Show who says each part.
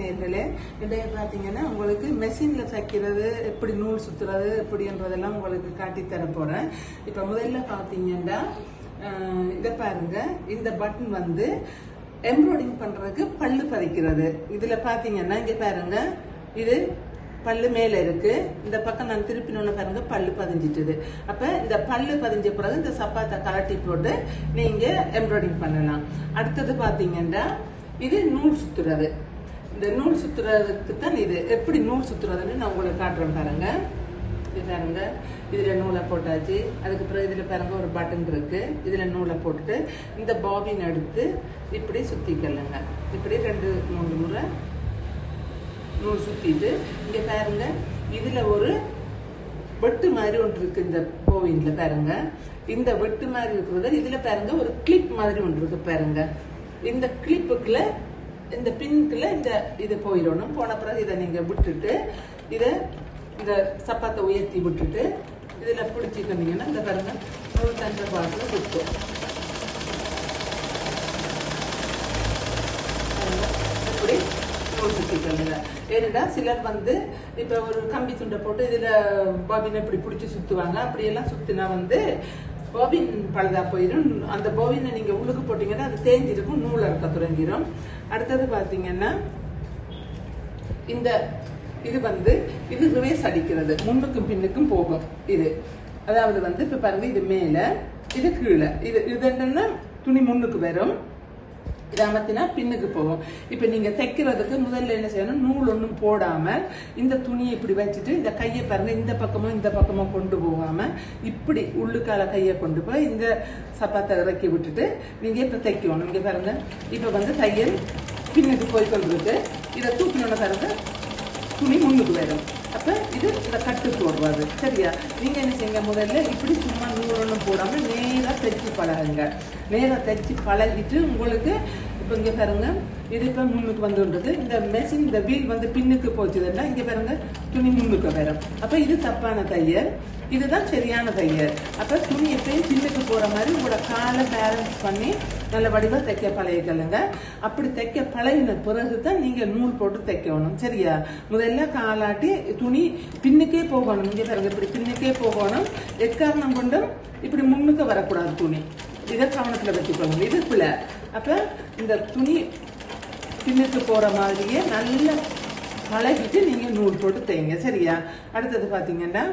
Speaker 1: நேர்களே இடையே பார்த்தீங்கன்னா உங்களுக்கு மெஷினில் தைக்கிறது எப்படி நூல் சுற்றுறது எப்படின்றதெல்லாம் உங்களுக்கு காட்டித் தரப்போகிறேன் இப்போ முதல்ல பார்த்தீங்கன்னா இதை பாருங்க. இந்த பட்டன் வந்து எம்ப்ராய்டிங் பண்ணுறதுக்கு பல்லு பதிக்கிறது. இதில் பார்த்தீங்கன்னா இங்கே பாருங்க. இது பல்லு மேலே இருக்கு. இந்த பக்கம் நான் திருப்பினோன்னு பாருங்க பல்லு பதிஞ்சிட்டுது. அப்போ இந்த பல்லு பதிஞ்ச பிறகு இந்த சப்பாத்தை கலட்டி போட்டு நீங்கள் எம்ப்ராய்டிங் பண்ணலாம். அடுத்தது பார்த்தீங்கன்னா இது நூல் சுத்துறது. இந்த நூல் சுத்துறதுக்கு தான் இது. எப்படி நூல் சுத்துறதுன்னு நான் உங்களுக்கு காட்டுறேன் பாருங்க. இது பாருங்க. இதில் நூலை போட்டாச்சு. அதுக்கு பிறகு இதில் பாருங்க ஒரு பட்டன் இருக்கு. இதில் நூலை போட்டுட்டு இந்த பாபின் எடுத்து இப்படி சுற்றிக்கலங்க இப்படி ரெண்டு மூணு முறை நூல் சுற்றிட்டு இங்கே பாருங்க. இதில் ஒரு வெட்டு மாதிரி ஒன்று இருக்கு இந்த போவின்ல பாருங்க. இந்த வெட்டு மாதிரி இருக்கிறது இதுல பாருங்க ஒரு கிளிப் மாதிரி ஒன்று இருக்கு பாருங்க. இந்த கிளிப்புக்குள்ள இந்த பின்குள்ள இந்த இது போயிடணும். போன பிறகு இதை நீங்கள் விட்டுட்டு இதை இந்த சப்பாத்தை உயர்த்தி விட்டுட்டு இதில் பிடிச்சிக்கிட்டீங்கன்னா இந்த பாருங்க நூல் தண்ட பாட்டில் சுத்தும் இப்படி நூல் ஏன்னா சிலர் வந்து இப்போ ஒரு கம்பி துண்டை போட்டு இதில் பாபினை இப்படி பிடிச்சி சுற்றுவாங்க அப்படியெல்லாம் சுற்றினா வந்து போவின் பழுதா போயிடும் அந்த பாபினை நீங்க உள்ளுக்கு போட்டீங்கன்னா அது தேஞ்சிருக்கும் நூல் இருக்க தொடங்கிடும் அடுத்தது பாத்தீங்கன்னா இந்த இது வந்து இது ரிவேஸ் அடிக்கிறது. முன்னுக்கும் பின்னுக்கும் போகும் இது. அதாவது வந்து இப்ப பாருங்க இது மேல இது கீழே. இது இது என்னன்னா துணி முன்னுக்கு வரும். கிராமத்தினா அமர்த்தினா பின்னுக்கு போகும். இப்போ நீங்க தைக்கிறதுக்கு முதல்ல என்ன செய்யணும்? நூல் ஒன்றும் போடாம இந்த துணியை இப்படி வச்சுட்டு இந்த கையை பாருங்க இந்த பக்கமும் இந்த பக்கமும் கொண்டு போகாம இப்படி உள்ளுக்கால கையை கொண்டு போய் இந்த சப்பாத்தை இறக்கி விட்டுட்டு நீங்க இப்போ தைக்கணும். இங்கே பாருங்க. இப்போ வந்து தையல் பின்னுக்கு போய் கொண்டிருக்கு இதை தூக்கணும்னு பாருங்க துணி முன்னுக்கு வரும் அப்போ இது இந்த கட்டு போடுறது சரியா? நீங்கள் என்ன செய்யுங்க முதல்ல இப்படி சும்மா நூறு ஒன்றும் போடாமல் நேராக தைச்சி பழகுங்க. நேராக தைச்சி பழகிட்டு உங்களுக்கு இப்போ இங்கே பாருங்க இது இப்போ முன்னுக்கு வந்துன்றது. இந்த மெஷின் இந்த வீல் வந்து பின்னுக்கு போச்சுதுன்னா இங்கே பாருங்க துணி முன்னுக்கு வரும். அப்போ இது தப்பான தையல். இதுதான் சரியான தையல் அப்ப துணி எப்பயும் பின்னுக்கு போற மாதிரி உங்களோட காலை பேலன்ஸ் பண்ணி நல்ல வடிவா தைக்க பழகிக்கலுங்க அப்படி தைக்க பழகின பிறகு தான் நீங்க நூல் போட்டு தைக்கணும். சரியா? முதல்ல காலாட்டி துணி பின்னுக்கே போகணும். இங்க பாருங்க இப்படி பின்னுக்கே போகணும். எக்காரணம் கொண்டும் இப்படி முன்னுக்கு வரக்கூடாது துணி. இதை கவனத்துல வச்சுக்கணும் இதுக்குள்ள அப்ப இந்த துணி பின்னுக்கு போற மாதிரியே நல்ல பழகிட்டு நீங்க நூல் போட்டு தைங்க. சரியா? அடுத்தது பாத்தீங்கன்னா